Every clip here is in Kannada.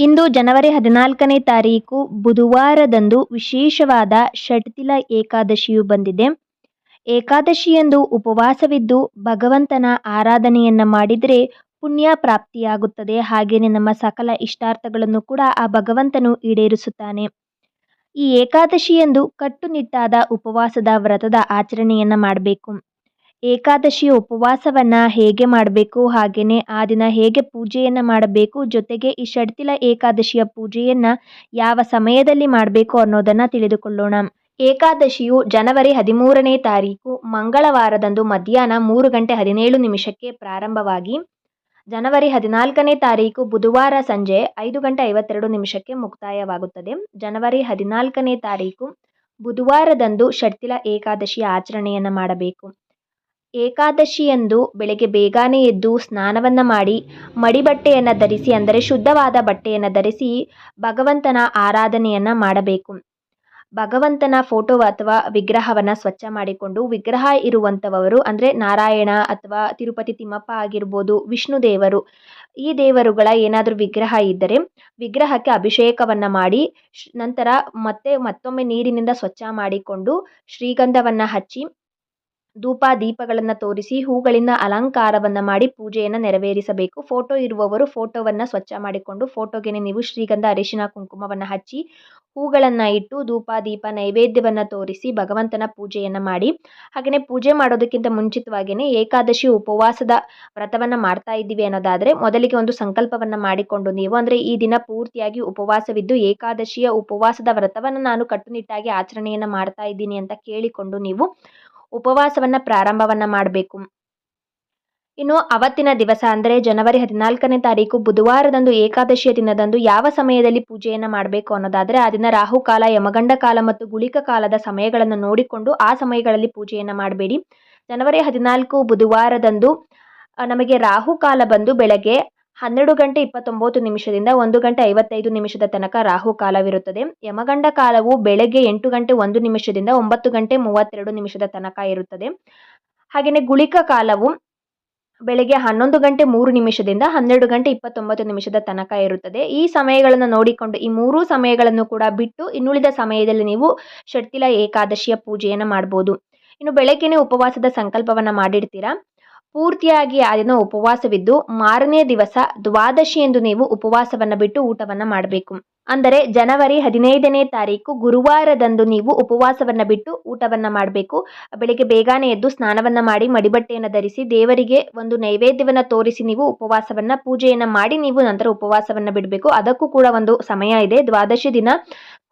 ಇಂದು ಜನವರಿ ಹದಿನಾಲ್ಕನೇ ತಾರೀಕು ಬುಧವಾರದಂದು ವಿಶೇಷವಾದ ಷಟ್ತಿಲ ಏಕಾದಶಿಯು ಬಂದಿದೆ. ಏಕಾದಶಿಯಂದು ಉಪವಾಸವಿದ್ದು ಭಗವಂತನ ಆರಾಧನೆಯನ್ನು ಮಾಡಿದರೆ ಪುಣ್ಯ ಪ್ರಾಪ್ತಿಯಾಗುತ್ತದೆ. ಹಾಗೆಯೇ ನಮ್ಮ ಸಕಲ ಇಷ್ಟಾರ್ಥಗಳನ್ನು ಕೂಡ ಆ ಭಗವಂತನು ಈಡೇರಿಸುತ್ತಾನೆ. ಈ ಏಕಾದಶಿಯಂದು ಕಟ್ಟುನಿಟ್ಟಾದ ಉಪವಾಸದ ವ್ರತದ ಆಚರಣೆಯನ್ನು ಮಾಡಬೇಕು. ಏಕಾದಶಿಯ ಉಪವಾಸವನ್ನು ಹೇಗೆ ಮಾಡಬೇಕು ಹಾಗೆಯೇ ಆ ದಿನ ಹೇಗೆ ಪೂಜೆಯನ್ನು ಮಾಡಬೇಕು ಜೊತೆಗೆ ಈ ಷಡ್ತಿಲ ಏಕಾದಶಿಯ ಪೂಜೆಯನ್ನು ಯಾವ ಸಮಯದಲ್ಲಿ ಮಾಡಬೇಕು ಅನ್ನೋದನ್ನು ತಿಳಿದುಕೊಳ್ಳೋಣ. ಏಕಾದಶಿಯು ಜನವರಿ ಹದಿಮೂರನೇ ತಾರೀಕು ಮಂಗಳವಾರದಂದು ಮಧ್ಯಾಹ್ನ ಮೂರು ಗಂಟೆ ಹದಿನೇಳು ನಿಮಿಷಕ್ಕೆ ಪ್ರಾರಂಭವಾಗಿ ಜನವರಿ ಹದಿನಾಲ್ಕನೇ ತಾರೀಕು ಬುಧವಾರ ಸಂಜೆ ಐದು ಗಂಟೆ ಐವತ್ತೆರಡು ನಿಮಿಷಕ್ಕೆ ಮುಕ್ತಾಯವಾಗುತ್ತದೆ. ಜನವರಿ ಹದಿನಾಲ್ಕನೇ ತಾರೀಕು ಬುಧವಾರದಂದು ಷಡ್ತಿಲ ಏಕಾದಶಿಯ ಆಚರಣೆಯನ್ನು ಮಾಡಬೇಕು. ಏಕಾದಶಿಯಂದು ಬೆಳಗ್ಗೆ ಬೇಗನೆ ಎದ್ದು ಸ್ನಾನವನ್ನು ಮಾಡಿ ಮಡಿಬಟ್ಟೆಯನ್ನು ಧರಿಸಿ, ಅಂದರೆ ಶುದ್ಧವಾದ ಬಟ್ಟೆಯನ್ನು ಧರಿಸಿ ಭಗವಂತನ ಆರಾಧನೆಯನ್ನು ಮಾಡಬೇಕು. ಭಗವಂತನ ಫೋಟೋ ಅಥವಾ ವಿಗ್ರಹವನ್ನು ಸ್ವಚ್ಛ ಮಾಡಿಕೊಂಡು ವಿಗ್ರಹ ಇರುವಂಥವರು ಅಂದರೆ ನಾರಾಯಣ ಅಥವಾ ತಿರುಪತಿ ತಿಮ್ಮಪ್ಪ ಆಗಿರ್ಬೋದು, ವಿಷ್ಣು ದೇವರು, ಈ ದೇವರುಗಳ ಏನಾದರೂ ವಿಗ್ರಹ ಇದ್ದರೆ ವಿಗ್ರಹಕ್ಕೆ ಅಭಿಷೇಕವನ್ನು ಮಾಡಿ ನಂತರ ಮತ್ತೆ ಮತ್ತೊಮ್ಮೆ ನೀರಿನಿಂದ ಸ್ವಚ್ಛ ಮಾಡಿಕೊಂಡು ಶ್ರೀಗಂಧವನ್ನು ಹಚ್ಚಿ ಧೂಪ ದೀಪಗಳನ್ನು ತೋರಿಸಿ, ಹೂಗಳಿಂದ ಅಲಂಕಾರವನ್ನು ಮಾಡಿ ಪೂಜೆಯನ್ನು ನೆರವೇರಿಸಬೇಕು. ಫೋಟೋ ಇರುವವರು ಫೋಟೋವನ್ನು ಸ್ವಚ್ಛ ಮಾಡಿಕೊಂಡು ಫೋಟೋಗೆ ನೀವು ಶ್ರೀಗಂಧ ಅರಿಶಿನ ಕುಂಕುಮವನ್ನು ಹಚ್ಚಿ, ಹೂಗಳನ್ನು ಇಟ್ಟು ಧೂಪ ದೀಪ ನೈವೇದ್ಯವನ್ನು ತೋರಿಸಿ, ಭಗವಂತನ ಪೂಜೆಯನ್ನು ಮಾಡಿ. ಹಾಗೆಯೇ ಪೂಜೆ ಮಾಡೋದಕ್ಕಿಂತ ಮುಂಚಿತವಾಗಿಯೇ ಏಕಾದಶಿ ಉಪವಾಸದ ವ್ರತವನ್ನು ಮಾಡ್ತಾ ಇದ್ದೀವಿ ಅನ್ನೋದಾದರೆ, ಮೊದಲಿಗೆ ಒಂದು ಸಂಕಲ್ಪವನ್ನು ಮಾಡಿಕೊಂಡು ನೀವು, ಅಂದರೆ ಈ ದಿನ ಪೂರ್ತಿಯಾಗಿ ಉಪವಾಸವಿದ್ದು ಏಕಾದಶಿಯ ಉಪವಾಸದ ವ್ರತವನ್ನು ನಾನು ಕಟ್ಟುನಿಟ್ಟಾಗಿ ಆಚರಣೆಯನ್ನು ಮಾಡ್ತಾ ಇದ್ದೀನಿ ಅಂತ ಕೇಳಿಕೊಂಡು ನೀವು ಉಪವಾಸವನ್ನು ಪ್ರಾರಂಭವನ್ನು ಮಾಡಬೇಕು. ಇನ್ನು ಅವತ್ತಿನ ದಿವಸ ಅಂದರೆ ಜನವರಿ ಹದಿನಾಲ್ಕನೇ ತಾರೀಕು ಬುಧವಾರದಂದು ಏಕಾದಶಿಯ ದಿನದಂದು ಯಾವ ಸಮಯದಲ್ಲಿ ಪೂಜೆಯನ್ನು ಮಾಡಬೇಕು ಅನ್ನೋದಾದರೆ ಆ ದಿನ ರಾಹುಕಾಲ, ಯಮಗಂಡ ಕಾಲ ಮತ್ತು ಗುಳಿಕ ಕಾಲದ ಸಮಯಗಳನ್ನು ನೋಡಿಕೊಂಡು ಆ ಸಮಯಗಳಲ್ಲಿ ಪೂಜೆಯನ್ನು ಮಾಡಬೇಡಿ. ಜನವರಿ ಹದಿನಾಲ್ಕು ಬುಧವಾರದಂದು ನಮಗೆ ರಾಹುಕಾಲ ಬಂದು ಬೆಳಗ್ಗೆ ಹನ್ನೆರಡು ಗಂಟೆ ಇಪ್ಪತ್ತೊಂಬತ್ತು ನಿಮಿಷದಿಂದ ಒಂದು ಗಂಟೆ ಐವತ್ತೈದು ನಿಮಿಷದ ತನಕ ರಾಹು ಕಾಲವಿರುತ್ತದೆ. ಯಮಗಂಡ ಕಾಲವು ಬೆಳಗ್ಗೆ ಎಂಟು ಗಂಟೆ ಒಂದು ನಿಮಿಷದಿಂದ ಒಂಬತ್ತು ಗಂಟೆ ಮೂವತ್ತೆರಡು ನಿಮಿಷದ ತನಕ ಇರುತ್ತದೆ. ಹಾಗೆಯೇ ಗುಳಿಕ ಕಾಲವು ಬೆಳಗ್ಗೆ ಹನ್ನೊಂದು ಗಂಟೆ ಮೂರು ನಿಮಿಷದಿಂದ ಹನ್ನೆರಡು ಗಂಟೆ ಇಪ್ಪತ್ತೊಂಬತ್ತು ನಿಮಿಷದ ತನಕ ಇರುತ್ತದೆ. ಈ ಸಮಯಗಳನ್ನು ನೋಡಿಕೊಂಡು, ಈ ಮೂರೂ ಸಮಯಗಳನ್ನು ಕೂಡ ಬಿಟ್ಟು ಇನ್ನುಳಿದ ಸಮಯದಲ್ಲಿ ನೀವು ಷಟ್ತಿಲ ಏಕಾದಶಿಯ ಪೂಜೆಯನ್ನು ಮಾಡ್ಬೋದು. ಇನ್ನು ಬೆಳಗ್ಗೆನೇ ಉಪವಾಸದ ಸಂಕಲ್ಪವನ್ನು ಮಾಡಿರ್ತೀರಾ? ಪೂರ್ತಿಯಾಗಿ ಆ ದಿನ ಉಪವಾಸವಿದ್ದು ಮಾರನೇ ದಿವಸ ದ್ವಾದಶಿ ಎಂದು ನೀವು ಉಪವಾಸವನ್ನು ಬಿಟ್ಟು ಊಟವನ್ನು ಮಾಡಬೇಕು. ಅಂದರೆ ಜನವರಿ ಹದಿನೈದನೇ ತಾರೀಕು ಗುರುವಾರದಂದು ನೀವು ಉಪವಾಸವನ್ನು ಬಿಟ್ಟು ಊಟವನ್ನು ಮಾಡಬೇಕು. ಬೆಳಿಗ್ಗೆ ಬೇಗನೆ ಎದ್ದು ಸ್ನಾನವನ್ನು ಮಾಡಿ ಮಡಿಬಟ್ಟೆಯನ್ನು ಧರಿಸಿ ದೇವರಿಗೆ ಒಂದು ನೈವೇದ್ಯವನ್ನು ತೋರಿಸಿ ನೀವು ಉಪವಾಸವನ್ನು ಪೂಜೆಯನ್ನು ಮಾಡಿ ನೀವು ನಂತರ ಉಪವಾಸವನ್ನು ಬಿಡಬೇಕು. ಅದಕ್ಕೂ ಕೂಡ ಒಂದು ಸಮಯ ಇದೆ. ದ್ವಾದಶಿ ದಿನ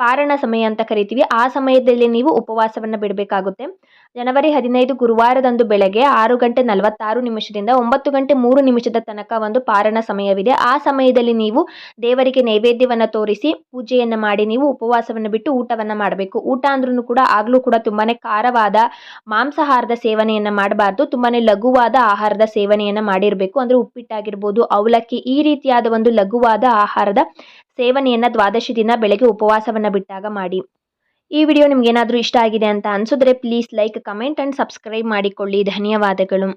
ಪಾರಣ ಸಮಯ ಅಂತ ಕರಿತೀವಿ. ಆ ಸಮಯದಲ್ಲಿ ನೀವು ಉಪವಾಸವನ್ನು ಬಿಡಬೇಕಾಗುತ್ತೆ. ಜನವರಿ ಹದಿನೈದು ಗುರುವಾರದಂದು ಬೆಳಗ್ಗೆ ಆರು ಗಂಟೆ ನಲವತ್ತಾರು ನಿಮಿಷದಿಂದ ಒಂಬತ್ತು ಗಂಟೆ ಮೂರು ನಿಮಿಷದ ತನಕ ಒಂದು ಪಾರಣ ಸಮಯವಿದೆ. ಆ ಸಮಯದಲ್ಲಿ ನೀವು ದೇವರಿಗೆ ನೈವೇದ್ಯವನ್ನು ತೋರಿಸಿ ಪೂಜೆಯನ್ನು ಮಾಡಿ ನೀವು ಉಪವಾಸವನ್ನು ಬಿಟ್ಟು ಊಟವನ್ನು ಮಾಡಬೇಕು. ಊಟ ಅಂದ್ರೂ ಕೂಡ ಆಗಲೂ ಕೂಡ ತುಂಬಾ ಖಾರವಾದ ಮಾಂಸಾಹಾರದ ಸೇವನೆಯನ್ನು ಮಾಡಬಾರ್ದು. ತುಂಬಾ ಲಘುವಾದ ಆಹಾರದ ಸೇವನೆಯನ್ನು ಮಾಡಿರಬೇಕು. ಅಂದರೆ ಉಪ್ಪಿಟ್ಟಾಗಿರ್ಬೋದು, ಅವಲಕ್ಕಿ ಈ ರೀತಿಯಾದ ಒಂದು ಲಘುವಾದ ಆಹಾರದ ಸೇವನೆಯನ್ನು ದ್ವಾದಶಿ ದಿನ ಬೆಳಗ್ಗೆ ಉಪವಾಸವನ್ನು ಬಿಟ್ಟಾಗ ಮಾಡಿ. ಈ ವಿಡಿಯೋ ನಿಮ್ಗೆ ಏನಾದರೂ ಇಷ್ಟ ಆಗಿದೆ ಅಂತ ಅನಿಸಿದ್ರೆ please like comment and subscribe ಮಾಡಿಕೊಳ್ಳಿ. ಧನ್ಯವಾದಗಳು.